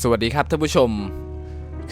สวัสดีครับท่านผู้ชม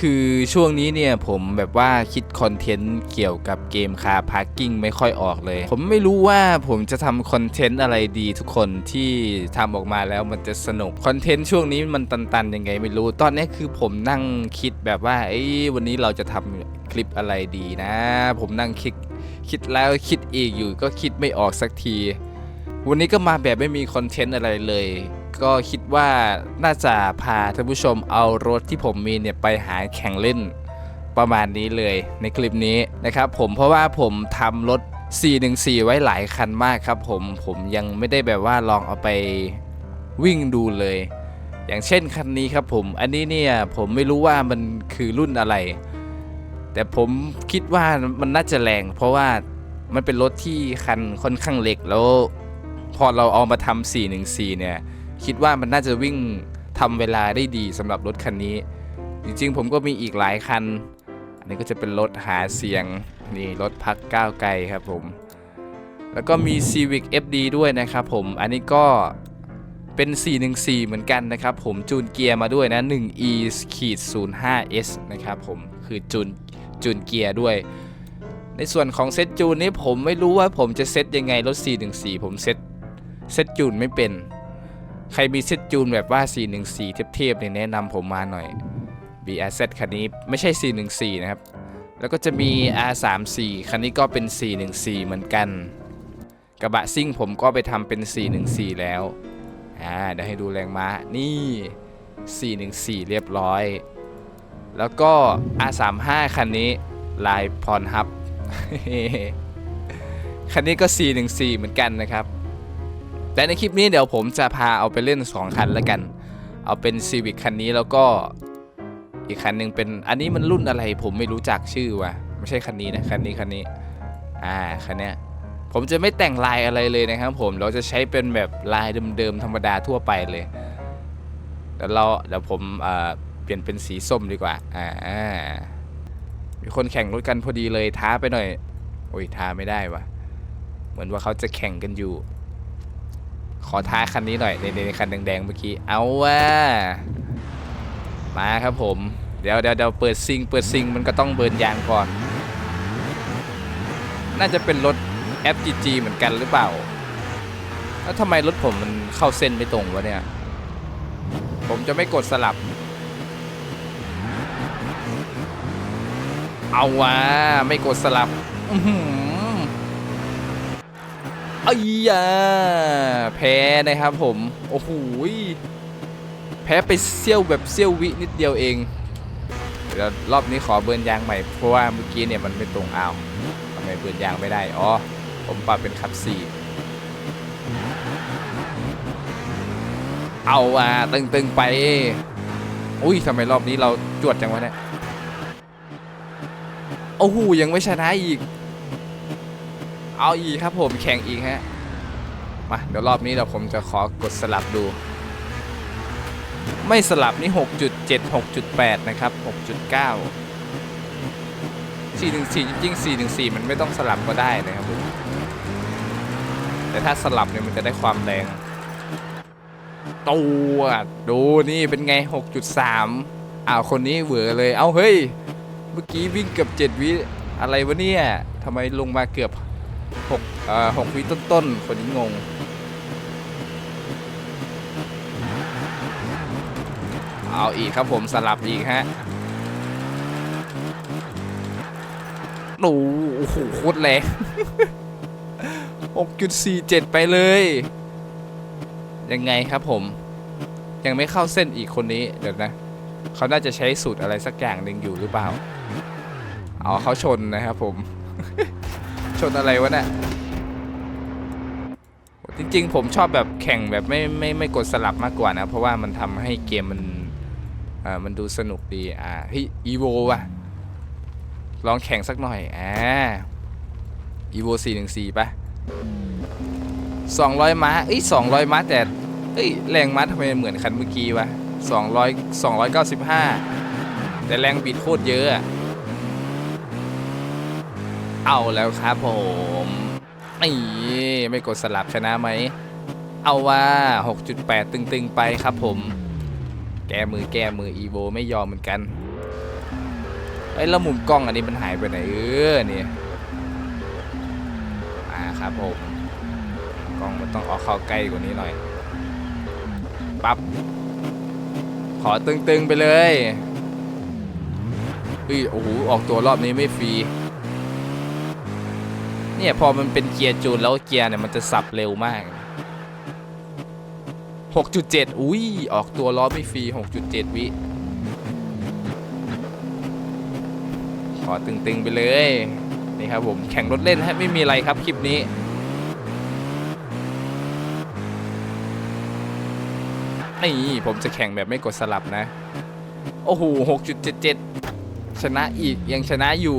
คือช่วงนี้เนี่ยผมแบบว่าคิดคอนเทนต์เกี่ยวกับเกมคาพาร์กิ้งไม่ค่อยออกเลย ผมไม่รู้ว่าผมจะทำคอนเทนต์อะไรดีทุกคนที่ทำออกมาแล้วมันจะสนุกคอนเทนต์ช่วงนี้มันตันๆยังไงไม่รู้ ตอนนี้คือผมนั่งคิดแบบว่าเอ้วันนี้เราจะทำคลิปอะไรดีนะ ผมนั่งคิดคิดแล้วคิดอีกอยู่ก็คิดไม่ออกสักที วันนี้ก็มาแบบไม่มีคอนเทนต์อะไรเลย ก็คิดว่าน่าจะพาท่านผู้ชมเอารถที่ผมมีเนี่ยไปหาแข่งเล่นประมาณนี้เลยในคลิปนี้นะครับผมเพราะว่าผมทำรถ 414 ไว้หลายคันมากครับผมผมยังไม่ได้แบบว่าลองเอาไปวิ่งดูเลย อย่างเช่นคันนี้ครับผมอันนี้เนี่ยผมไม่รู้ว่ามันคือรุ่นอะไร แต่ผมคิดว่ามันน่าจะแรง เพราะว่ามันเป็นรถที่คันค่อนข้างเล็กแล้ว พอเราเอามาทำ414 เนี่ย คิดว่ามันน่าจะวิ่งทำเวลาได้ดีสำหรับรถคันนี้ จริงๆ ผมก็มีอีกหลายคัน อันนี้ก็จะเป็นรถหาเสียง นี่รถพักก้าวไกลครับผม แล้วก็มี Civic FD ด้วยนะครับผม อันนี้ก็เป็น 414 เหมือนกันนะครับผม จูนเกียร์มาด้วยนะ 1e ขีด 05s นะครับผม คือจูนจูนเกียร์ด้วย ในส่วนของเซตจูนนี่ผมไม่รู้ว่าผมจะเซตยังไงรถ 414 ผมเซต เซตจูนไม่เป็น ใครมีเซตจูนแบบว่า 414 เทพๆเนี่ยแนะนำผมมาหน่อย BRZ คันนี้ไม่ใช่ 414 นะครับ แล้วก็จะมี R34 คันนี้ก็เป็น 414 เหมือนกัน กระบะซิ่งผมก็ไปทำเป็น 414 แล้ว อ่าเดี๋ยวให้ดูแรงม้า นี่ 414 เรียบร้อย แล้วก็ R35 คันนี้ลายพรฮับ คันนี้ก็ 414 เหมือนกันนะครับ แต่ในคลิปนี้เดี๋ยวผมจะพาเอาไปเล่น 2 คันแล้วกัน เอาเป็น Civic คันนี้แล้วก็อีกคันหนึ่งเป็นอันนี้มันรุ่นอะไรผมไม่รู้จักชื่อว่ะไม่ใช่คันนี้นะคันนี้คันนี้อ่าคันเนี้ยผมจะไม่แต่งลายอะไรเลยนะครับผมเราจะใช้เป็นแบบลายเดิมๆธรรมดาทั่วไปเลยเดี๋ยวเราเดี๋ยวผมเอ่อเปลี่ยนเป็นสีส้มดีกว่าอ่ามีคนแข่งรถกันพอดีเลยท้าไปหน่อยโอ้ยท้าไม่ได้วะเหมือนว่าเขาจะแข่งกันอยู่ ขอท้าคันนี้หน่อยในในคันแดงๆเมื่อกี้ เอาว่ามาครับผม เดี๋ยวเดี๋ยวเดี๋ยวเปิดซิง เปิดซิงมันก็ต้องเบิร์นยางก่อน น่าจะเป็นรถ FGG เหมือนกันหรือเปล่า แล้วทำไมรถผมมันเข้าเส้นไม่ตรงวะเนี่ย ผมจะไม่กดสลับ เอาวะไม่กดสลับ อื อ้ยาแพ้นะครับผม โอ้โหแพ้ไปเซี่ยวแบบเซี่ยววินิดเดียวเองเดี๋ยวรอบนี้ขอเบิร์นยางใหม่เพราะว่าเมื่อกี้เนี่ยมันไม่ตรงเอาทำไมเบิร์นยางไม่ได้ อ๋อ ผมปรับเป็นคับสี่เอาว่ะตึงๆไป อุ้ยทำไมรอบนี้เราจวดจังวะเนี่ย โอ้โหยังไม่ชนะอีก เอาอีกครับผมแข่งอีกฮะ มาเดี๋ยวรอบนี้เดี๋ยวผมจะขอกดสลับดู ไม่สลับนี่ 6.7 6.8 นะครับ 6.9 414 จริงๆ414 มันไม่ต้องสลับก็ได้นะครับผมแต่ถ้าสลับเนี่ยมันจะได้ความแรง ตัวดูนี่เป็นไง 6.3อ้าวคนนี้เหวอเลย เอาเฮ้ย เมื่อกี้วิ่งเกือบ 7 วิอะไรวะเนี่ยทำไมลงมาเกือบ 6เอ่อ6วิต้นๆคนนี้งง เอาอีกครับผมสลับอีกฮะโอ้โหโคตรแรง6.47 ไปเลย ยังไงครับผม ยังไม่เข้าเส้นอีกคนนี้ เดี๋ยวนะ เขาน่าจะใช้สูตรอะไรสักอย่างหนึ่งอยู่หรือเปล่า เอ๋อเขาชนนะครับผม ชนอะไรวะเนี่ยจริงๆ ผมชอบแบบแข่งแบบไม่ไม่ไม่กดสลับมากกว่านะ เพราะว่ามันทำให้เกมมันอ่ามันดูสนุกดีอ่าเฮ้ยอีโวว่ะลองแข่งสักหน่อยอ่าอีโวสี่หนึ่งสี่ปะสองร้อยม้าเอ้ยสองร้อยม้าแต่เอ้ยแรงม้าทำไมเหมือนคันเมื่อกี้วะสองร้อยสองร้อยเก้าสิบห้าแต่แรงบิดโคตรเยอะอะ เอาแล้วครับผมนี่ไม่กดสลับชนะไหม เอาว่า 6.8 ตึงๆ ไปครับผม แก้มือแก้มืออีโวไม่ยอมเหมือนกันเอ้ล้วมุมกล้องอันนี้มันหายไปไหนเออเนี่ยอ่าครับผมกล้องมันต้องเอาเข้าใกล้กว่านี้หน่อยปั๊บขอตึงๆไปเลยเฮ้ยโอ้โหออกตัวรอบนี้ไม่ฟรี เนี่ยพอมันเป็นเกียร์จูนแล้วเกียร์เนี่ยมันจะสับเร็วมาก 6.7 อุ้ย ออกตัวล้อไม่ฟรี 6.7 วิ ขอตึงๆไปเลย นี่ครับผม แข่งรถเล่นฮะไม่มีอะไรครับคลิปนี้นี่ผมจะแข่งแบบไม่กดสลับนะ โอ้โห 6.77 ชนะอีกยังชนะอยู่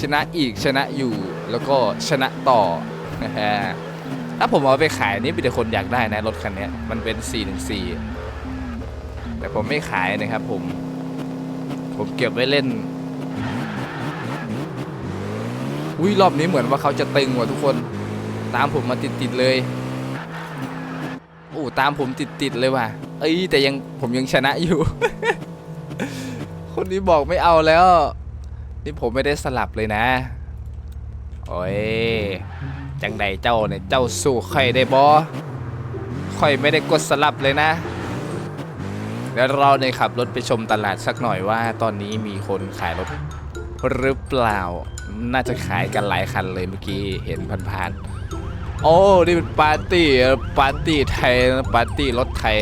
ชนะอีกชนะอยู่แล้วก็ชนะต่อนะฮะถ้าผมเอาไปขายนี่มีแต่คนอยากได้นะรถคันนี้มันเป็น 414 แต่ผมไม่ขายนะครับผม ผมเก็บไว้เล่นอุ้ยรอบนี้เหมือนว่าเขาจะตึงว่ะทุกคน ตามผมมาติดๆเลยโอ้ตามผมติดๆเลยว่ะเอ้ยแต่ยังผมยังชนะอยู่ คนนี้บอกไม่เอาแล้ว นี่ผมไม่ได้สลับเลยนะ โอ้ย จังใดเจ้าเนี่ย เจ้าสู้ค่อยได้บอค่อยไม่ได้กดสลับเลยนะ เดี๋ยวเราเนี่ยขับรถไปชมตลาดสักหน่อยว่า ตอนนี้มีคนขายรถหรือเปล่า น่าจะขายกันหลายคันเลยเมื่อกี้เห็นผ่านๆ โอ้ นี่เป็นปาร์ตี้ ปาร์ตี้ไทย ปาร์ตี้รถไทย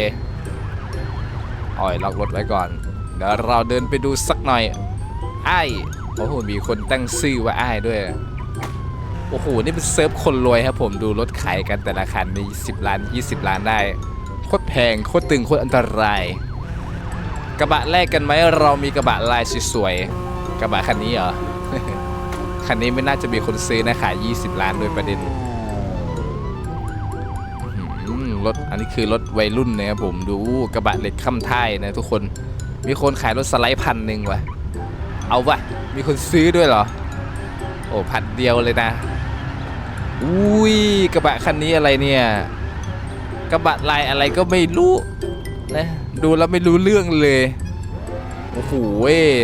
อ่อยล็อกรถไว้ก่อน เดี๋ยวเราเดินไปดูสักหน่อยไอ้ โอ้โหมีคนตั้งชื่อว่าอ้ายด้วย โอ้โห นี่เป็นเซิร์ฟคนรวยครับผมดูรถขายกันแต่ละคันนี่10ล้าน 20 ล้านได้ โคตรแพง โคตรตึง โคตรอันตราย กระบะแรกกันไหมเรามีกระบะลายสวยๆ กระบะคันนี้เหรอ คันนี้ไม่น่าจะมีคนซื้อนะขาย 20 ล้านโดยประเด็นรถ อันนี้คือรถวัยรุ่นนะครับผม ดูกระบะเหล็กข้ามท้ายนะทุกคน มีคนขายรถสไลด์พันหนึ่งว่ะ เอาวะมีคนซื้อด้วยเหรอ โอ้พันเดียวเลยนะ อุ้ยกระบะคันนี้อะไรเนี่ย กระบะลายอะไรก็ไม่รู้นะดูแล้วไม่รู้เรื่องเลย โอ้โห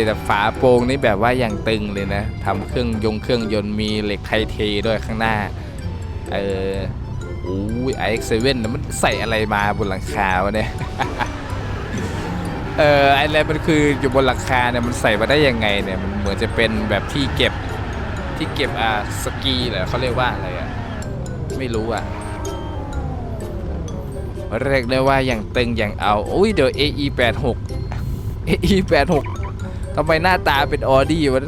แต่ฝาโปรงนี่แบบว่าอย่างตึงเลยนะทำเครื่องยงเครื่องยนต์มีเหล็กไทเทด้วยข้างหน้า เออโอ้ยไอเอ็กเซเว่นมันใส่อะไรมาบนหลังคาวะเนี่ย เออไออะไรมันคืออยู่บนหลังคาเนี่ยมันใส่มาได้ยังไงเนี่ยมันเหมือนจะเป็นแบบที่เก็บที่เก็บอ่าสกีเหรอเขาเรียกว่าอะไรอะไม่รู้อะเรียกได้ว่าอย่างตึงอย่างเอาอุ้ยเดี๋ยว AE 86 AE 86ทำไมหน้าตาเป็นออดี้วะ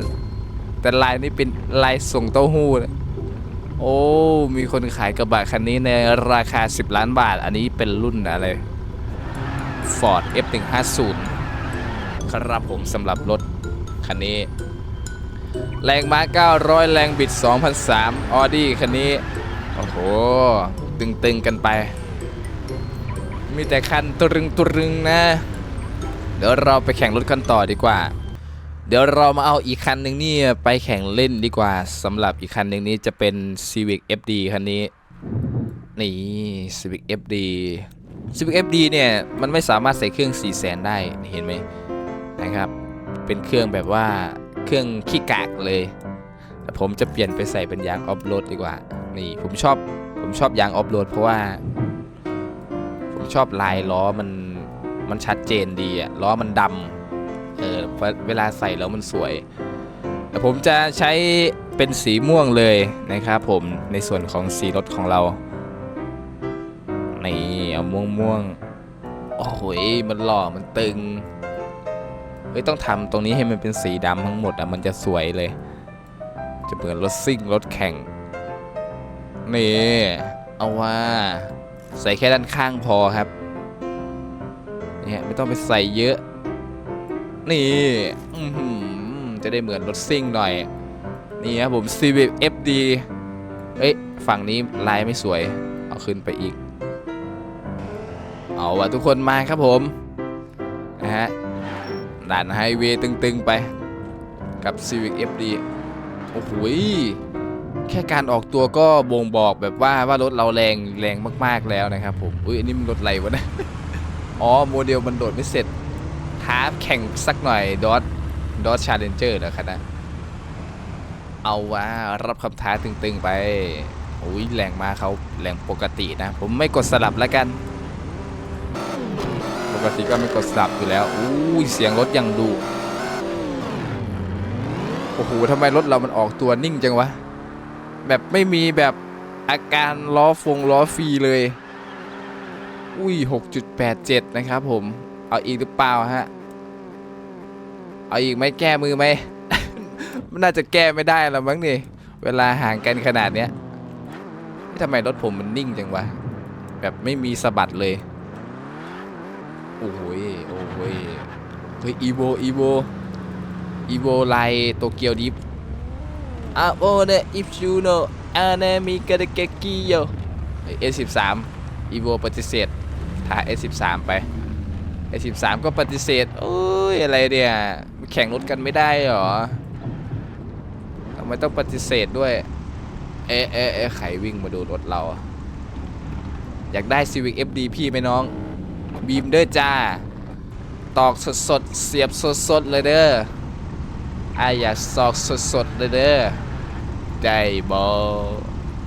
แต่ลายนี้เป็นลายส่งเต้าหู้นะโอ้ มีคนขายกระบะคันนี้ในราคา 10 ล้านบาท อันนี้เป็นรุ่นอะไร Ford F150 ครับผมสำหรับรถคันนี้ แรงม้า 900 แรงบิด 2,003ออดี้คันนี้ โอ้โห ตึงๆกันไป มีแต่คันตรึงตรึงนะ เดี๋ยวเราไปแข่งรถกันต่อดีกว่า เดี๋ยวเรามาเอาอีกคันหนึ่งนี่ไปแข่งเล่นดีกว่าสำหรับอีกคันหนึ่งนี้จะเป็น Civic FD คันนี้ นี่ Civic FD Civic FD เนี่ย มันไม่สามารถใส่เครื่อง 4 0 0 0 0 0 ได้เห็นไหมนะครับ เป็นเครื่องแบบว่าเครื่องขี้กากเลย แต่ผมจะเปลี่ยนไปใส่เป็นยางออฟโรดดีกว่า นี่ผมชอบผมชอบยางออฟโรดเพราะว่า ผมชอบลายล้อมันมันชัดเจนดีอะล้อมันดำเออเวลาใส่แล้วมันสวย แต่ผมจะใช้เป็นสีม่วงเลยนะครับผมในส่วนของสีรถของเรา ม่วงม่วงๆโอ้โหยมันหล่อมันตึงเฮ้ยต้องทำตรงนี้ให้มันเป็นสีดำทั้งหมดอะมันจะสวยเลย จะเหมือนรถซิ่งรถแข่งนี่เอาว่าใส่แค่ด้านข้างพอครับเนี่ยไม่ต้องไปใส่เยอะ นี่จะได้เหมือนรถซิ่งหน่อย นี่ครับผม c v FD เอ้ย ฝั่งนี้ลายไม่สวย เอาขึ้นไปอีก เอาว่ะทุกคนมาครับผมนะฮะด่านไฮเวย์ตึงๆไปกับ Civic FD โอ้โหแค่การออกตัวก็บ่งบอกแบบว่าว่ารถเราแรงแรงมากๆแล้วนะครับผมอุ้ยอันนี้มันรถไรวะเนะอ๋อโมเดลมันโดดไม่เสร็จท้าแข่งสักหน่อยดอทดอทชาเลนเจอร์เหรอคะนะเอาว่ารับคำท้าตึงๆไปอุ้ยแรงมาเขาแรงปกตินะ ผมไม่กดสลับแล้วกัน กติก็ไม่กดสลับอยู่แล้วอุ้ยเสียงรถยังดุโอ้โหทำไมรถเรามันออกตัวนิ่งจังวะ แบบไม่มีแบบอาการล้อฟงล้อฟรีเลย อุ้ย 6.87 นะครับผม เอาอีกหรือเปล่าฮะ เอาอีกไหมแก้มือไหม มันน่าจะแก้ไม่ได้แล้วมั้งนี่ เวลาห่างกันขนาดเนี้ยทำไมรถผมมันนิ่งจังวะ แบบไม่มีสะบัดเลย โอ้ยโอ้ยเฮ้ยอีโวอีโวอีโวไลโตเกียวดิฟอาโอเนอิฟชูโนอาเนมิกาเดเกกิโยเอสิบสามอีโวปฏิเสธถ่ายเอสิบสามไปเอสิบสามก็ปฏิเสธโอ้ยอะไรเนี่ยแข่งรถกันไม่ได้เหรอทำไมต้องปฏิเสธด้วย เอะเอะเอะไขวิ่งมาดูรถเรา อยากได้ Civic FD พี่ไหมน้อง บีมเด้อจ้า ตอกสดสดเสียบสดสดเลยเด้อไอ้อยากสอกสดสดเลยเด้อได้บอ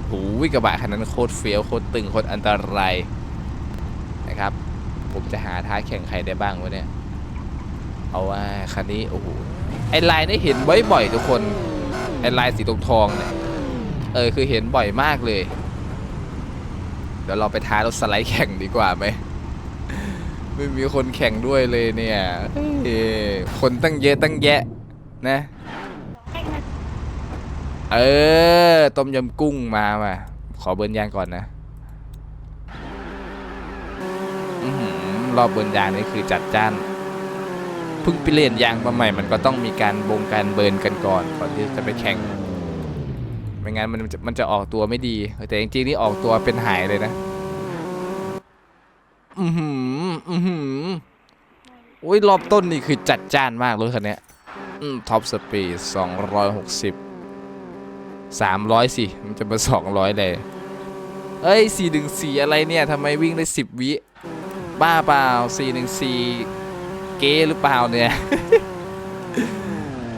หูวิกระบะคันนั้นโคตรเฟี้ยวโคตรตึงโคตรอันตรายนะครับ ผมจะหาท้าแข่งใครได้บ้างวะเนี่ย เอาว่าคันนี้โอ้โหไอ้ลายนี่เห็นบ่อยๆทุกคนไอ้ลายสีทองทองเนี่ยเออคือเห็นบ่อยมากเลย เดี๋ยวเราไปท้ารถสไลด์แข่งดีกว่าไหม ไม่มีคนแข่งด้วยเลยเนี่ยเอ้ยคนตั้งเยอะตั้งแยะนะ เออ ต้มยำกุ้งมาว่ะขอเบิร์นยางก่อนนะอื้อหือรอบเบิร์นยางนี่คือจัดจ้านเพิ่งไปเปลี่ยนยางมาใหม่มันก็ต้องมีการบงการเบิร์นกันก่อนก่อนที่จะไปแข่งไม่งั้นมันจะมันจะออกตัวไม่ดี แต่จริงๆนี่ออกตัวเป็นหายเลยนะ อือหืออือหืออุ้ยรอบต้นนี่คือจัดจ้านมากรถคันนี้ท็อปสปีดสองร้อยหกสิบสามร้อยสิ มันจะมาสองร้อยเลย เอ้ยสี่หนึ่งสี่อะไรเนี่ยทำไมวิ่งได้สิบวิ บ้าเปล่าสี่หนึ่งสี่เก้หรือเปล่าเนี่ย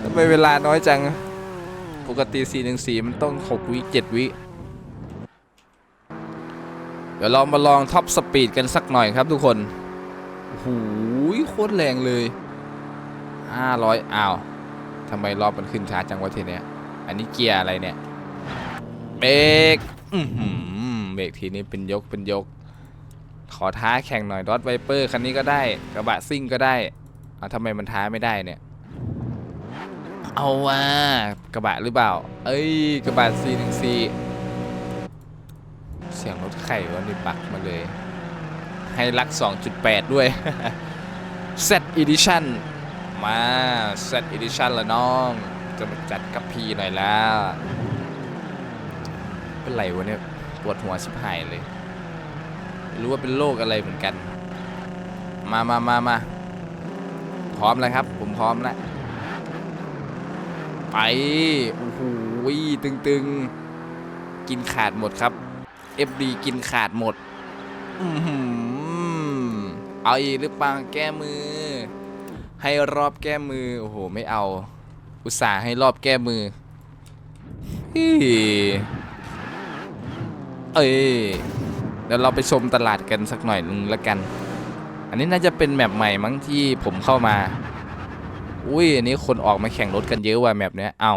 ทำไมเวลาน้อยจัง ปกติสี่หนึ่งสี่มันต้องหกวิเจ็ดวิ เดี๋ยวเรามาลองท็อปสปีดกันสักหน่อยครับทุกคนโอ้โคตรแรงเลย 500อ้าวทำไมรอบมันขึ้นช้าจังวะทีเนี้ย อันนี้เกียร์อะไรเนี่ย เบรกอือหือเบรกทีนี้เป็นยกเป็นยก ขอท้าแข่งหน่อยดอทไวเปอร์คันนี้ก็ได้ กระบะซิ่งก็ได้ เอาทำไมมันท้าไม่ได้เนี่ย เอาว่ากระบะหรือเปล่า เอ้ย กระบะ414 เสียงรถไข่วะนี่ปักมาเลย ให้รัก 2.8 ด้วย Z Edition มา Z Edition ละน้อง จะมาจัดกับพีหน่อยแล้ว เป็นไรวะเนี่ยปวดหัวชิบหายเลย รู้ว่าเป็นโรคอะไรเหมือนกัน มามามามาพร้อมแล้วครับ ผมพร้อมแล้ว ไป โอ้โหตึงๆ กินขาดหมดครับ FD กินขาดหมดอือหือเอาอีกหรือเปล่าแก้มือ ให้รอบแก้มือ โอ้โห ไม่เอา อุตส่าห์ให้รอบแก้มือฮี่เอ้ยเดี๋ยวเราไปชมตลาดกันสักหน่อยนึงแล้วกัน อันนี้น่าจะเป็นแมปใหม่มั้งที่ผมเข้ามา อุ้ยอันนี้คนออกมาแข่งรถกันเยอะว่ะแมปเนี้ยเอา